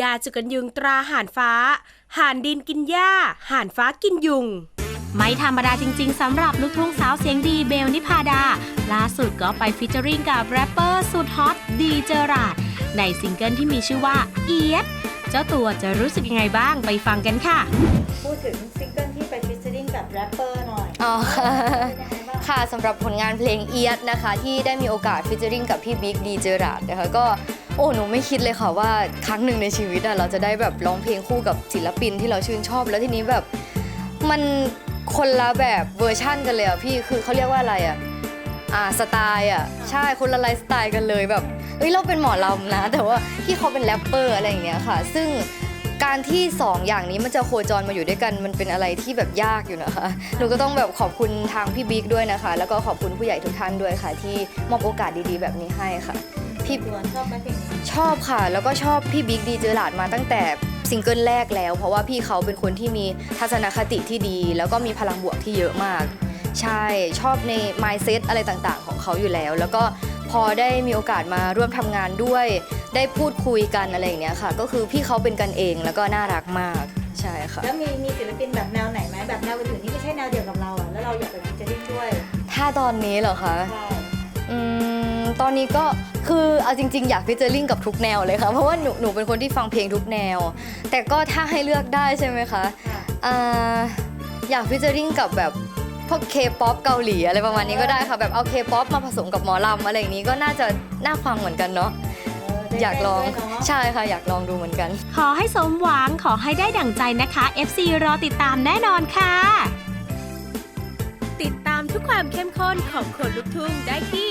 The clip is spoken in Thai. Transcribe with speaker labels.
Speaker 1: ยาจุกันยุงตราห่านฟ้า ห่านดินกินหญ้า ห่านฟ้ากินยุง ไม่ธรรมดาจริง ๆสำหรับลูกทุ่งสาวเสียงดีเบลนิพาดา ล่าสุดก็ไปฟิชเจอริงกับแรปเปอร์สุดฮอตดีเจอราดในซิงเกิลที่มีชื่อว่าเอียดเจ้าตัวจะรู้สึกยังไงบ้างไปฟังกันค่ะ
Speaker 2: พูดถึงซิงเกิลที่ไปฟิชเชอริงกับแรปเปอร์หน่อย
Speaker 3: อ๋อ
Speaker 2: เป็นยังไงบ้าง
Speaker 3: ค่ะสำหรับผลงานเพลงเอียดนะคะ ที่ได้มีโอกาสฟิชเจอริงกับพี่บิ๊กดีเจอราดนะคะก็ โอ้หนูไม่คิดเลยค่ะว่าครั้งหนึ่งในชีวิตอะเราจะได้แบบร้องเพลงคู่กับศิลปินที่เราชื่นชอบ แล้วทีนี้แบบมันคนละแบบเวอร์ชั่นกันเลยอะพี่คือเขาเรียกว่าอะไรอะอ่าสไตล์อะใช่คนละไลฟ์สไตล์กันเลยแบบเอ้ยเราเป็นหมอลำนะ แต่ว่าพี่เขาเป็นแรปเปอร์อะไรอย่างเงี้ยค่ะ ซึ่งการที่สองอย่างนี้มันจะโคจรมาอยู่ด้วยกันมันเป็นอะไรที่แบบยากอยู่นะคะหนูก็ต้องแบบขอบคุณทางพี่บิ๊กด้วยนะคะ แล้วก็ขอบคุณผู้ใหญ่ทุกท่านด้วยค่ะ ที่มอบโอกาสดีๆ แบบนี้ให้ค่ะ พี่
Speaker 2: ส่วนชอบไหมเพลงนี้
Speaker 3: ชอบค่ะ แล้วก็ชอบพี่บิ๊กดีเจอหลาดมาตั้งแต่ซิงเกิลแรกแล้ว เพราะว่าพี่เขาเป็นคนที่มีทัศนคติที่ดี แล้วก็มีพลังบวกที่เยอะมาก ใช่ชอบใน mindset อะไรต่างๆ ของเขาอยู่แล้ว แล้วก็พอได้มีโอกาสมาร่วมทำงานด้วย ได้พูดคุยกันอะไรอย่างเนี้ยค่ะ ก็คือพี่เขาเป็นกันเองแล้วก็น่ารักมากใช่ค่ะ
Speaker 2: แล้วมีมีศิลปินแบบแนวไหนไหมแบบแนวอื่นๆที่ไม่ใช่แนวเดียวกับเราอะแล้วเราอยากไปฟิชเชอริงด้วย
Speaker 3: ถ้าตอนนี้เหรอคะ
Speaker 2: ใช่
Speaker 3: อืม ตอนนี้ก็คือเอาจริง ๆ อยากฟิชเจอริงกับทุกแนวเลยค่ะ เพราะว่าหนูหนูเป็นคนที่ฟังเพลงทุกแนว แต่ก็ถ้าให้เลือกได้ใช่ไหมคะ
Speaker 2: ค่ะ
Speaker 3: อ่าอยากฟิชเจอริงกับแบบพวกเคป๊อปเกาหลีอะไรประมาณนี้ก็ได้ค่ะ แบบเอาเคป๊อปมาผสมกับหมอลำอะไรอย่างนี้ก็น่าจะน่าฟังเหมือนกันเนาะ
Speaker 2: เได้
Speaker 3: อยากลอง
Speaker 2: เต้นด้วยเนาะ
Speaker 3: ใช่ค่ะอยากลองดูเหมือนกัน
Speaker 1: ขอให้สมหวังขอให้ได้ดั่งใจนะคะ FC รอติดตามแน่นอนค่ะ ติดตามทุกความเข้มข้นของคนลุกทุ่งได้ที่